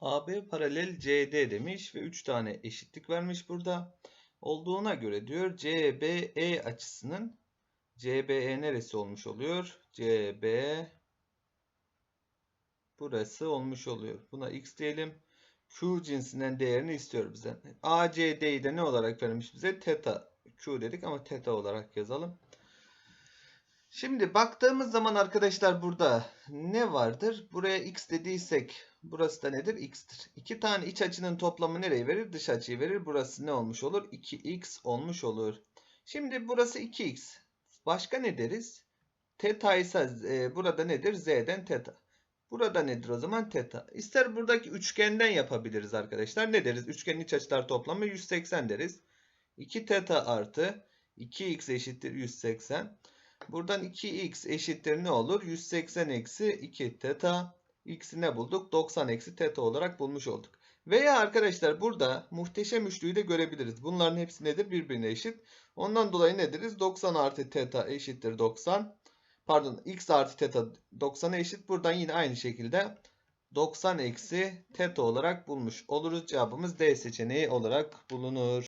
AB paralel CD demiş ve 3 tane eşitlik vermiş burada. Olduğuna göre diyor CBE açısının CBE neresi olmuş oluyor? CB burası olmuş oluyor. Buna x diyelim. Q cinsinden değerini istiyor bizden. ACD'yi de ne olarak vermiş bize? Theta Q dedik ama theta olarak yazalım. Şimdi baktığımız zaman arkadaşlar burada ne vardır? Buraya x dediysek burası da nedir? x'tir. İki tane iç açının toplamı nereyi verir? Dış açıyı verir. Burası ne olmuş olur? 2x olmuş olur. Şimdi burası 2x. Başka ne deriz? Theta ise e, burada nedir? Z'den theta. Burada nedir o zaman? Theta. İster buradaki üçgenden yapabiliriz arkadaşlar. Ne deriz? Üçgenin iç açılar toplamı 180 deriz. 2 theta artı 2x eşittir 180. Buradan 2x eşittir ne olur? 180 eksi 2 theta. X'i ne bulduk? 90 eksi theta olarak bulmuş olduk. Veya arkadaşlar burada muhteşem üçlüyü de görebiliriz. Bunların hepsi nedir? Birbirine eşit. Ondan dolayı ne deriz? 90 artı theta eşittir 90. Pardon x artı theta 90'a eşit. Buradan yine aynı şekilde 90 eksi theta olarak bulmuş oluruz. Cevabımız D seçeneği olarak bulunur.